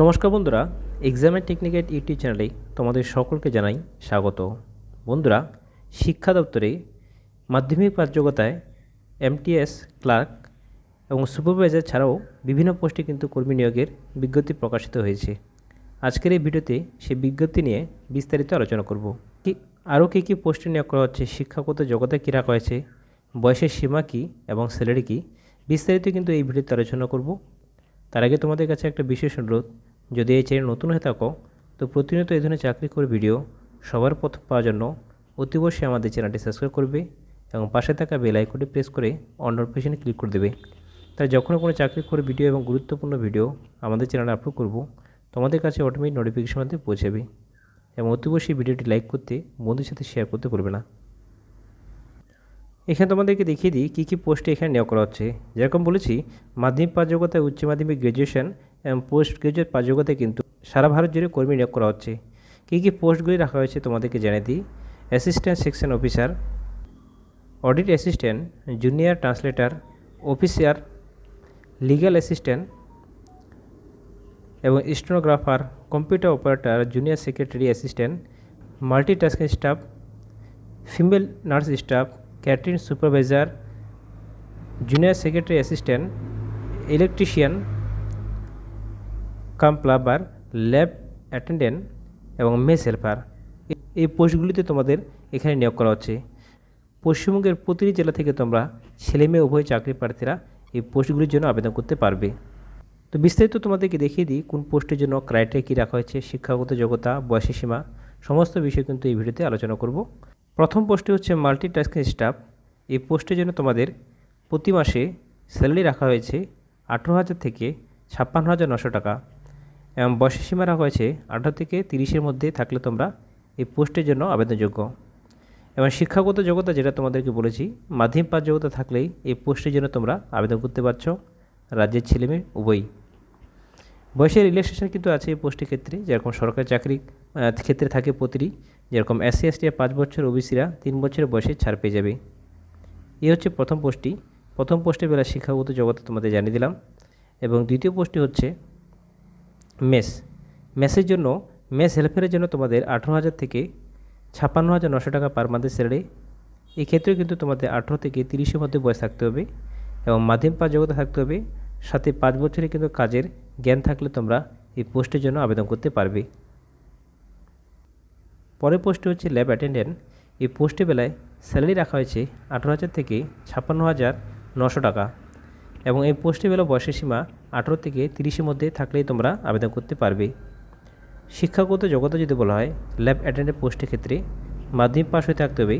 নমস্কার বন্ধুরা এক্সামের টেকনিক্যাল ইউটিউব চ্যানেলে তোমাদের সকলকে জানাই স্বাগত। বন্ধুরা, শিক্ষা দপ্তরে মাধ্যমিক পাঠযোগ্যতায় এমটিএস ক্লার্ক এবং সুপারভাইজার ছাড়াও বিভিন্ন পোস্টে কিন্তু কর্মী নিয়োগের বিজ্ঞপ্তি প্রকাশিত হয়েছে। আজকের এই ভিডিওতে সেই বিজ্ঞপ্তি নিয়ে বিস্তারিত আলোচনা করব। কি, আরও কী কী পোস্টে নিয়োগ করা হচ্ছে, শিক্ষাগত যোগ্যতা কী রাখা হয়েছে, বয়সের সীমা কী এবং স্যালারি কী, বিস্তারিত কিন্তু এই ভিডিওতে আলোচনা করব। তার আগে তোমাদের কাছে একটা বিশেষ অনুরোধ, যদি এই চ্যানেল নতুন হয়ে থাকো, তো প্রতিনিয়ত এই ধরনের চাকরি করে ভিডিও সবার প্রথম পাওয়ার জন্য অতি অবশ্যই আমাদের চ্যানেলটি সাবস্ক্রাইব করবে এবং পাশে থাকা বেল আইকনটি প্রেস করে অন নোটিফিকেশনে ক্লিক করে দেবে। তাই যখন কোনো চাকরি করে ভিডিও এবং গুরুত্বপূর্ণ ভিডিও আমাদের চ্যানেলে আপলোড করব, তোমাদের কাছে অটোমেটিক নোটিফিকেশন মধ্যে পৌঁছাবে এবং অতি অবশ্যই ভিডিওটি লাইক করতে বন্ধুর সাথে শেয়ার করতে ভুলবে না। এখানে তোমাদেরকে দেখিয়ে দিই কী কী পোস্টে এখানে নিয়োগ করা হচ্ছে। যেরকম বলেছি, মাধ্যমিক পাস যোগ্যতায় উচ্চ মাধ্যমিক গ্র্যাজুয়েশন এবং পোস্ট গ্রাজুয়েট পাস যোগ্যতায় কিন্তু সারা ভারত জুড়ে কর্মী নিয়োগ করা হচ্ছে। কী কী পোস্টগুলি রাখা হয়েছে তোমাদেরকে জানিয়ে দিই। Assistant section officer audit assistant junior translator officer legal assistant এবং stenographer computer operator junior secretary assistant multitasking staff female nurse staff catering supervisor, junior secretary assistant, electrician, cum plumber lab attendant এবং mess helper. এই পোস্টগুলিতে তোমাদের এখানে নিয়োগ করা হচ্ছে। পশ্চিমবঙ্গের প্রতিটি জেলা থেকে তোমরা ছেলে মেয়ে উভয় চাকরি প্রার্থীরা এই পোস্টগুলির জন্য আবেদন করতে পারবে। তো বিস্তারিত তোমাদেরকে দেখিয়ে দিই কোন পোস্টের জন্য ক্রাইটেরিয়া কী রাখা হয়েছে, শিক্ষাগত যোগ্যতা বয়সী সীমা, সমস্ত বিষয় কিন্তু এই ভিডিওতে আলোচনা করব। প্রথম পোস্টে হচ্ছে মাল্টিটাস্কিং স্টাফ এই পোস্টের জন্য তোমাদের প্রতি মাসে স্যালারি রাখা হয়েছে আঠেরো হাজার থেকে ছাপ্পান্ন হাজার নশো টাকা এবং বয়সের সীমা রাখা হয়েছে আঠারো থেকে তিরিশের মধ্যে থাকলে তোমরা এই পোস্টের জন্য আবেদনযোগ্য। এবং শিক্ষাগত যোগ্যতা যেটা তোমাদেরকে বলেছি, মাধ্যমিক পাস যোগ্যতা থাকলেই এই পোস্টের জন্য তোমরা আবেদন করতে পারছ, রাজ্যের ছেলেমেয়ে উভয়ই। বয়সের রিল্যাক্সেশন কিন্তু আছে এই পোস্টের ক্ষেত্রে, যেরকম সরকারি চাকরি ক্ষেত্রে থাকে প্রতিটি। যেরকম এসসি এসটি পাঁচ বছর ওবিসিরা তিন বছরের বয়সে ছাড় পেয়ে যাবে। এই হচ্ছে প্রথম পোস্টটি। প্রথম পোস্টের বেলা শিক্ষাগত জগতে তোমাদের জানিয়ে দিলাম। এবং দ্বিতীয় পোস্টটি হচ্ছে মেস। মেসের জন্য, মেস হেল্পারের জন্য তোমাদের আঠেরো হাজার থেকে ছাপ্পান্ন হাজার নশো টাকা পার মান্থের স্যালারি এই ক্ষেত্রেও কিন্তু তোমাদের আঠেরো থেকে তিরিশের মধ্যে বয়স থাকতে হবে এবং মাধ্যমিক পাস জগতে থাকতে হবে। সাথে পাঁচ বছরে কিন্তু কাজের জ্ঞান থাকলে তোমরা এই পোস্টের জন্য আবেদন করতে পারবে। পরের পোস্টে হচ্ছে ল্যাব অ্যাটেন্ডেন্ট। এই পোস্টে বেলায় স্যালারি রাখা হয়েছে আঠেরো হাজার থেকে ছাপ্পান্ন হাজার নশো টাকা এবং এই পোস্টে বেলা বয়সের সীমা আঠেরো থেকে তিরিশের মধ্যে থাকলেই তোমরা আবেদন করতে পারবে। শিক্ষাগত জগতে যদি বলা হয়, ল্যাব অ্যাটেন্ডেন্ট পোস্টের ক্ষেত্রে মাধ্যমিক পাশ হয়ে থাকতে হবে,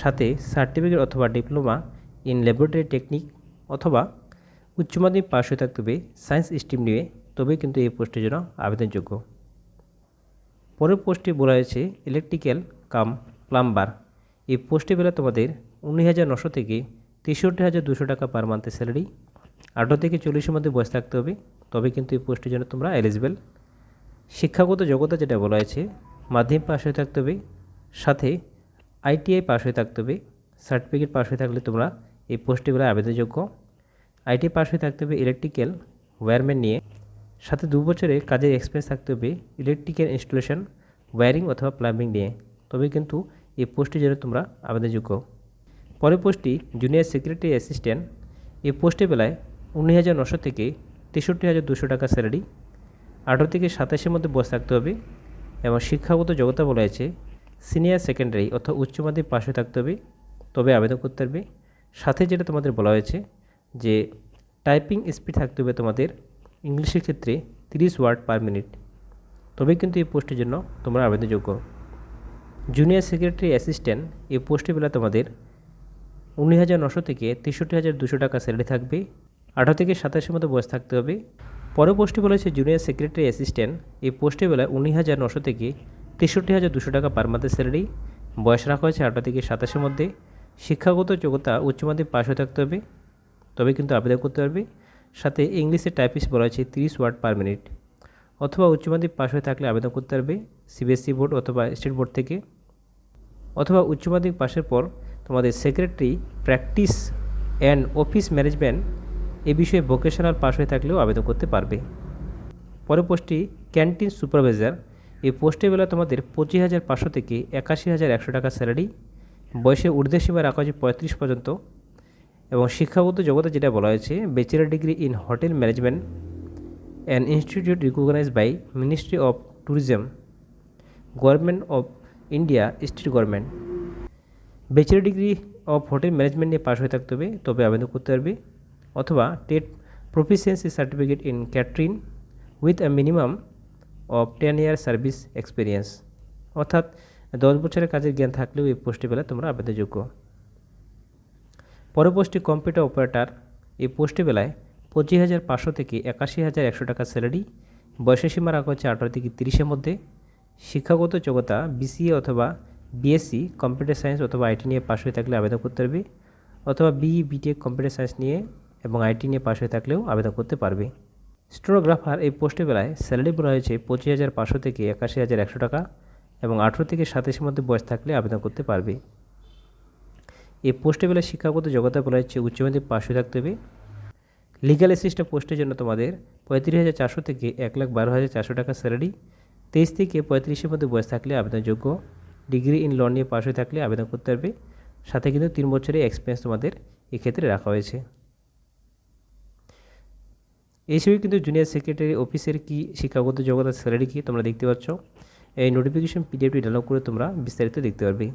সাথে সার্টিফিকেট অথবা ডিপ্লোমা ইন ল্যাবরেটরি টেকনিক অথবা উচ্চ মাধ্যমিক পাস হয়ে থাকতে হবে, সায়েন্স স্ট্রিম নিয়ে। তবে কিন্তু এই পোস্টের জন্য আবেদনযোগ্য। পরের পোস্টে বলা হয়েছে, ইলেকট্রিক্যাল কাম প্লাম্বার। এই পোস্টে বেলা তোমাদের উনিশ হাজার নশো থেকে তেষট্টি হাজার দুশো টাকা পার মান্থের স্যালারি। আঠারো থেকে চল্লিশের মধ্যে বয়স থাকতে হবে, তবে কিন্তু এই পোস্টের জন্য তোমরা এলিজিবল। শিক্ষাগত যোগ্যতা যেটা বলা হয়েছে, মাধ্যমিক পাশ হয়ে থাকতে হবে, সাথে আইটিআই পাশ হয়ে থাকতে হবে, সার্টিফিকেট পাশ হয়ে থাকলে তোমরা এই পোস্টগুলো আবেদনযোগ্য। আইটিআই পাশ হয়ে থাকতে হবে ইলেকট্রিক্যাল ওয়্যারম্যান নিয়ে। সাথে দু বছরের কাজের এক্সপিরিয়েন্স থাকতে হবে ইলেকট্রিক্যাল ইনস্টলেশন ওয়্যারিং অথবা প্লাম্বিং নিয়ে। তবে কিন্তু এই পোস্টের জন্য তোমরা আবেদনযোগ্য। পরের পোস্টটি জুনিয়র সেক্রেটারি অ্যাসিস্ট্যান্ট এই পোস্টের বেলায় উনিশ হাজার নশো থেকে তেষট্টি হাজার দুশো টাকা স্যালারি আঠারো থেকে সাতাশের মধ্যে বসে থাকতে হবে এবং শিক্ষাগত যোগ্যতা বলা হয়েছে সিনিয়র সেকেন্ডারি অর্থাৎ উচ্চ মাধ্যমিক পাশে থাকতে হবে, তবে আবেদন করতে পারবে। সাথে যেটা তোমাদের বলা হয়েছে যে টাইপিং স্পিড থাকতে হবে তোমাদের ইংলিশের ক্ষেত্রে তিরিশ ওয়ার্ড পার মিনিট। তবে কিন্তু এই পোস্টের জন্য তোমরা আবেদনযোগ্য। জুনিয়র সেক্রেটারি অ্যাসিস্ট্যান্ট এই পোস্টে বেলা তোমাদের উনিশ হাজার নশো থেকে তেষট্টি হাজার দুশো টাকা স্যালারি থাকবে, আঠারো থেকে সাতাশের মতো বয়স থাকতে হবে। পরের পোস্টে বলেছে জুনিয়র সেক্রেটারি অ্যাসিস্ট্যান্ট এই পোস্টে বেলায় উনিশ হাজার নশো থেকে তেষট্টি হাজার দুশো টাকা পার মান্থের স্যালারি। বয়স রাখা হয়েছে আঠারো থেকে সাতাশের মধ্যে। শিক্ষাগত যোগ্যতা উচ্চ মাধ্যমিক পাশ হয়ে থাকতে হবে। তবে কিন্তু আবেদন করতে পারবে সাথে ইংলিশে টাইপিস্ট বলা হয়েছে তিরিশ ওয়ার্ড পার মিনিট অথবা উচ্চ মাধ্যমিক পাশ হয়ে থাকলে আবেদন করতে পারবে সিবিএসসি বোর্ড অথবা স্টেট বোর্ড থেকে। অথবা উচ্চ মাধ্যমিক পাশের পর তোমাদের secretary practice and office management এ বিষয়ে ভোকেশনাল পাশ হয়ে থাকলেও আবেদন করতে পারবে। পরের পোস্টটি ক্যান্টিন সুপারভাইজার এই পোস্টে বেলা তোমাদের পঁচিশ হাজার পাঁচশো থেকে একাশি হাজার একশো টাকা স্যালারি বয়সে ঊর্ধ্বে সীমা রাখা হয়েছে পঁয়ত্রিশ পর্যন্ত। এবং শিক্ষাগত জগতে যেটা বলা হয়েছে bachelor degree in hotel management and institute recognise by ministry of tourism government of India state government bachelor degree of hotel management নিয়ে পাশ হয়ে থাকতে হবে, তবে আবেদন করতে পারবে, অথবা TET proficiency certificate in catering with a minimum of ten year service experience অর্থাৎ দশ বছরের কাজের জ্ঞান থাকলেও এই পোস্টে বেলা তোমরা আবেদনযোগ্য। পরের কম্পিউটার অপারেটর এই পোস্টে বেলায় পঁচিশ হাজার পাঁচশো থেকে একাশি হাজার একশো টাকা স্যালারি বয়সের সীমা রাখা হচ্ছে আঠারো থেকে তিরিশের মধ্যে। শিক্ষাগত যোগ্যতা বিসিএ অথবা বিএসসি কম্পিউটার সায়েন্স অথবা আইটি নিয়ে পাশ হয়ে থাকলে আবেদন করতে পারবে, অথবা বিই বিটেক কম্পিউটার সায়েন্স নিয়ে এবং আইটি নিয়ে পাশ হয়ে থাকলেও আবেদন করতে পারবে। স্টোনোগ্রাফার এই পোস্টে বেলায় স্যালারি বলা হয়েছে পঁচিশ হাজার পাঁচশো থেকে একাশি হাজার একশো টাকা এবং আঠেরো থেকে সাতাশের মধ্যে বয়স থাকলে আবেদন করতে পারবে। এই পোস্টে বেলায় শিক্ষাগত যোগ্যতা বলা হচ্ছে উচ্চ মাধ্যমিক পাশ হয়ে থাকতে হবে। লিগাল অ্যাসিস্ট্যান্ট পোস্টের জন্য তোমাদের পঁয়ত্রিশ হাজার চারশো থেকে এক লাখ বারো হাজার চারশো টাকা স্যালারি তেইশ থেকে পঁয়ত্রিশের মধ্যে বয়স থাকলে আবেদনযোগ্য ডিগ্রি ইন ল নিয়ে পাশ হয়ে থাকলে আবেদন করতে পারবে। সাথে কিন্তু তিন বছরের এক্সপিরিয়েন্স তোমাদের এক্ষেত্রে রাখা হয়েছে। এই হিসেবে কিন্তু জুনিয়র সেক্রেটারি অফিসের কি শিক্ষাগত যোগ্যতা স্যালারি কি তোমরা দেখতে পাচ্ছ? এই নোটিফিকেশন পিডিএফটি ডাউনলোড করে তোমরা বিস্তারিত দেখতে পারবে।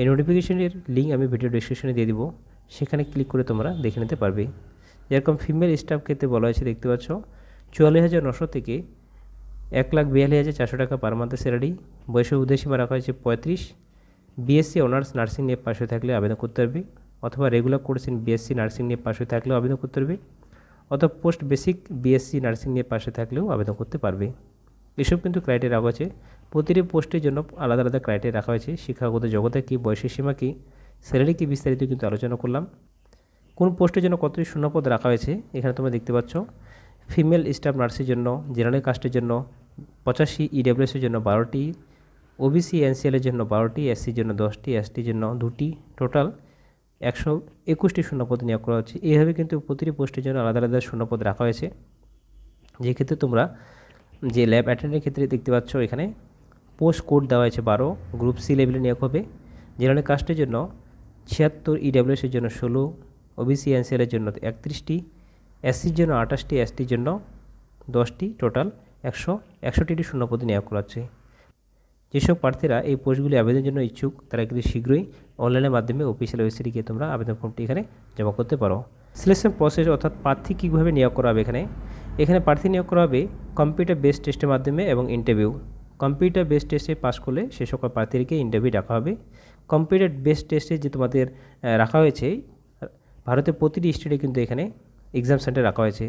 এই নোটিফিকেশনের লিঙ্ক আমি ভিডিও ডিসক্রিপশনে দিয়ে দিব। সেখানে ক্লিক করে তোমরা দেখে নিতে পারবে। যেরকম ফিমেল স্টাফ ক্ষেত্রে বলা হয়েছে, দেখতে পাচ্ছ, চুয়াল্লিশ হাজার নশো থেকে এক লাখ বিয়াল্লিশ হাজার চারশো টাকা পার মান্থের স্যালারি বয়সের উদ্দেশ্যীমা রাখা হয়েছে পঁয়ত্রিশ। বিএসসি অনার্স নার্সিং নিয়ে পাশ হয়ে থাকলে আবেদন করতে পারবে। অথবা regular course in BSc nursing নিয়ে পাশ হয়ে থাকলেও আবেদন করতে পারবে। অথবা পোস্ট বেসিক বিএসসি নার্সিং নিয়ে পাশে থাকলেও আবেদন করতে পারবে। এসব কিন্তু ক্রাইটেরিয়া হয়েছে প্রতিটি পোস্টের জন্য আলাদা আলাদা ক্রাইটেরিয়া রাখা হয়েছে। শিক্ষাগত জগতে কী, বয়সের সীমা কী স্যালারি কী বিস্তারিত কিন্তু আলোচনা করলাম। কোন পোস্টের জন্য কতটি শূন্যপদ রাখা হয়েছে, এখানে তোমরা দেখতে পাচ্ছ। ফিমেল স্টাফ নার্সের জন্য জেনারেল কাস্টের জন্য, পঁচাশি ইডাব্লিউএসের জন্য বারোটি ওবিসি এনসিএলের জন্য বারোটি এসসির জন্য দশটি এসটির জন্য দুটি। টোটাল একশো একুশটি শূন্যপদ নিয়োগ করা হচ্ছে। এইভাবে কিন্তু প্রতিটি পোস্টের জন্য আলাদা আলাদা শূন্যপদ রাখা হয়েছে। যে ক্ষেত্রে তোমরা যে ল্যাব অ্যাটেন্ডের ক্ষেত্রে দেখতে পাচ্ছ এখানে পোস্ট কোড দেওয়া হয়েছে বারো, গ্রুপ সি লেভেলে নিয়োগ হবে। জেনারেল কাস্টের জন্য ছিয়াত্তর ইডাব্লিউএসের জন্য ষোলো ওবিসি এনসিএলের জন্য একত্রিশটি এসসির জন্য আঠাশটি এসটির জন্য দশটি। টোটাল একশো একষট্টিটি শূন্যপদে নিয়োগ করা হচ্ছে। যেসব প্রার্থীরা এই পোস্টগুলি আবেদনের জন্য ইচ্ছুক, তারা কিন্তু শীঘ্রই অনলাইনের মাধ্যমে অফিসিয়াল ওয়েবসাইটে গিয়ে তোমরা আবেদন ফর্মটি এখানে জমা করতে পারো। সিলেকশন প্রসেস অর্থাৎ প্রার্থী কীভাবে নিয়োগ করা হবে এখানে? এখানে প্রার্থী নিয়োগ করা হবে কম্পিউটার বেস টেস্টের মাধ্যমে এবং ইন্টারভিউ কম্পিউটার বেস টেস্টে পাস করলে সে সকল প্রার্থীদেরকে ইন্টারভিউ ডাকা হবে। কম্পিউটার বেস টেস্টে যে তোমাদের রাখা হয়েছে, ভারতের প্রতিটি স্টেটে কিন্তু এখানে এক্সাম সেন্টার রাখা হয়েছে।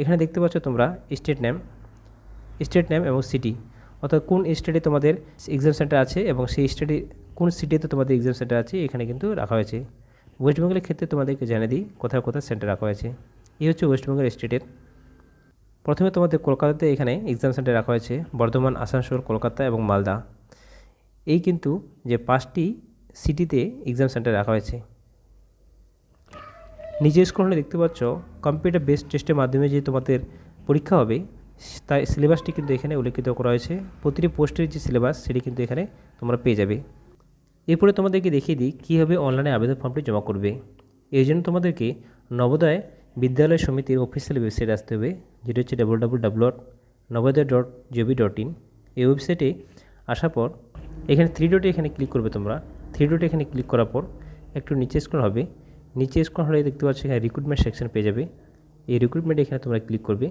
এখানে দেখতে পাচ্ছ তোমরা স্টেট নেম স্টেট নেম এবং সিটি অর্থাৎ কোন স্টেটে তোমাদের এক্সাম সেন্টার আছে এবং সেই স্টেটে কোন সিটিতে তোমাদের এক্সাম সেন্টার আছে, এখানে কিন্তু রাখা হয়েছে। ওয়েস্ট বেঙ্গলের ক্ষেত্রে তোমাদেরকে জানিয়ে দিই, কোথায় কোথায় সেন্টার রাখা হয়েছে। এই হচ্ছে ওয়েস্ট বেঙ্গল স্টেটের প্রথমে তোমাদের কলকাতাতে এখানে এক্সাম সেন্টার রাখা হয়েছে, বর্ধমান, আসানসোল, কলকাতা এবং মালদা। এই কিন্তু যে পাঁচটি সিটিতে এক্সাম সেন্টার রাখা হয়েছে। নিজের স্কুলে দেখতে পাচ্ছ কম্পিউটার বেসড টেস্টের মাধ্যমে যে তোমাদের পরীক্ষা হবে, তাই সিলেবাসটি কিন্তু এখানে উল্লেখিত করা হয়েছে। প্রতিটি পোস্টের যে সিলেবাস সেটি কিন্তু এখানে তোমরা পেয়ে যাবে। এরপরে তোমাদেরকে দেখিয়ে দিই, কীভাবে অনলাইনে আবেদন ফর্মটি জমা করবে। এই জন্য তোমাদেরকে নবোদয় বিদ্যালয় সমিতির অফিসিয়াল ওয়েবসাইট আসতে হবে, যেটা হচ্ছে W W W dot Navodaya dot GB dot in এই ওয়েবসাইটে আসার পর, এখানে থ্রি ডটে এখানে ক্লিক করবে তোমরা। থ্রি ডটে এখানে ক্লিক করার পর, একটু নিচে স্ক্রল হবে। নিচে স্ক্রল হলে দেখতে পাচ্ছ এখানে রিক্রুটমেন্ট সেকশন পেয়ে যাবে। এই রিক্রুটমেন্ট এখানে তোমরা ক্লিক করবে।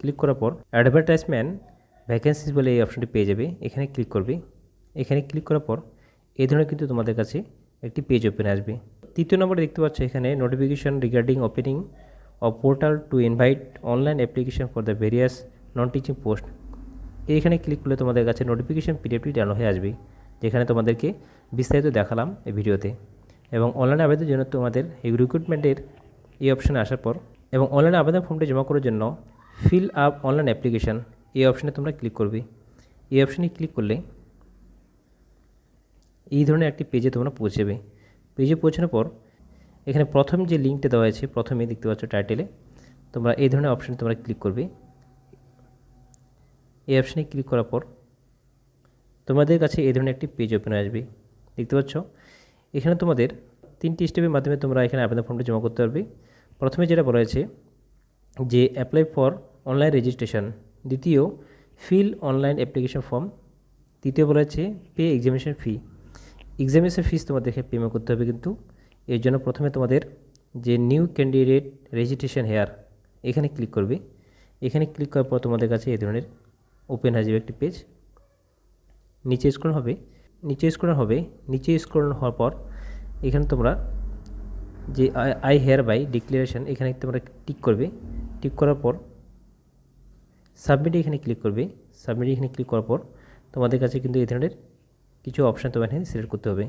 ক্লিক করার পর অ্যাডভার্টাইজমেন্ট ভ্যাকেন্সিস বলে এই অপশনটি পেয়ে যাবে। এখানে ক্লিক করবে। এখানে ক্লিক করার পর, এই ধরনের কিন্তু তোমাদের কাছে একটি পেজ ওপেন আসবে। তৃতীয় নম্বরে দেখতে পাচ্ছ এখানে notification regarding opening portal to invite online application for the various non teaching post এইখানে ক্লিক করলে তোমাদের কাছে নোটিফিকেশন পিডিএফটি ডাউনলোড হয়ে আসবে, যেখানে তোমাদেরকে বিস্তারিত দেখালাম এই ভিডিওতে। এবং অনলাইন আবেদনের জন্য তোমাদের এই রিক্রুটমেন্টের এই অপশানে আসার পর এবং অনলাইনে আবেদন ফর্মটি জমা করার জন্য ফিল আপ অনলাইন অ্যাপ্লিকেশান এই অপশানে তোমরা ক্লিক করবে। এই অপশানে ক্লিক করলে এই ধরনের একটি পেজে তোমরা পৌঁছবে। পেজে পৌঁছানোর পর এখানে প্রথম যে লিঙ্কটা দেওয়া আছে প্রথমে দেখতে পাচ্ছ টাইটেলে তোমরা এই ধরনের অপশানে তোমরা ক্লিক করবে। এই অপশানে ক্লিক করার পর তোমাদের কাছে এই ধরনের একটি পেজ ওপেন আসবে। দেখতে পাচ্ছ? এখানে তোমাদের তিনটি স্টেপের মাধ্যমে তোমরা এখানে আবেদন ফর্মটি জমা করতে পারবে। প্রথমে যেটা বলা হয়েছে যে অ্যাপ্লাই ফর অনলাইন রেজিস্ট্রেশন দ্বিতীয় ফিল অনলাইন অ্যাপ্লিকেশন ফর্ম তৃতীয় বলা হচ্ছে pay examination fee examination fees তোমাদেরকে পেমেন্ট করতে হবে কিন্তু। এর জন্য প্রথমে তোমাদের যে নিউ ক্যান্ডিডেট রেজিস্ট্রেশন হেয়ার এখানে ক্লিক করবে। এখানে ক্লিক করার পর তোমাদের কাছে এই ধরনের ওপেন হয়ে যাবে একটি পেজ নিচে স্ক্রল হবে। নিচে স্ক্রল হবে। নিচে স্ক্রল হওয়ার পর এখানে তোমরা যে আই হেয়ার বাই ডিক্লারেশন এখানে তোমরা টিক করবে। টিক করার পর সাবমিট এখানে ক্লিক করবে। সাবমিট এখানে ক্লিক করার পর তোমাদের কাছে কিন্তু এই ধরনের কিছু অপশান তোমার এখানে সিলেক্ট করতে হবে।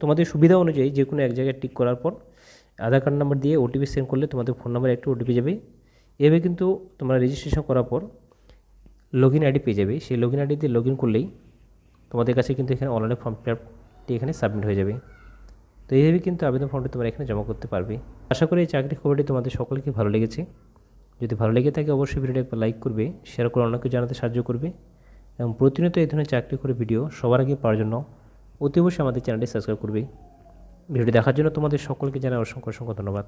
তোমাদের সুবিধা অনুযায়ী যে কোনো এক জায়গায় টিক করার পর আধার কার্ড নাম্বার দিয়ে ওটিপি সেন্ড করলে তোমাদের ফোন নাম্বারে একটু ওটিপি যাবে। এভাবে কিন্তু তোমরা রেজিস্ট্রেশন করার পর লগ ইন আইডি পেয়ে যাবে। সেই লগ ইন আইডি দিয়ে লগ ইন করলেই তোমাদের কাছে কিন্তু এখানে অনলাইনে ফর্ম ফিলআপটি এখানে সাবমিট হয়ে যাবে। তো এইভাবে কিন্তু আবেদন ফর্মটি তোমরা এখানে জমা করতে পারবে। আশা করি এই চাকরি খবরটি তোমাদের সকলকে ভালো লেগেছে। যদি ভালো লেগে থাকে অবশ্যই ভিডিওটা একবার লাইক করবে শেয়ার করে অন্যকে জানাতে সাহায্য করবে। এবং প্রতিনিয়ত এই ধরনের চাকরি করে ভিডিও সবার আগে পাওয়ার জন্য অতি অবশ্যই আমাদের চ্যানেলটি সাবস্ক্রাইব করবে। ভিডিওটি দেখার জন্য তোমাদের সকলকে জানাই অসংখ্য অসংখ্য ধন্যবাদ।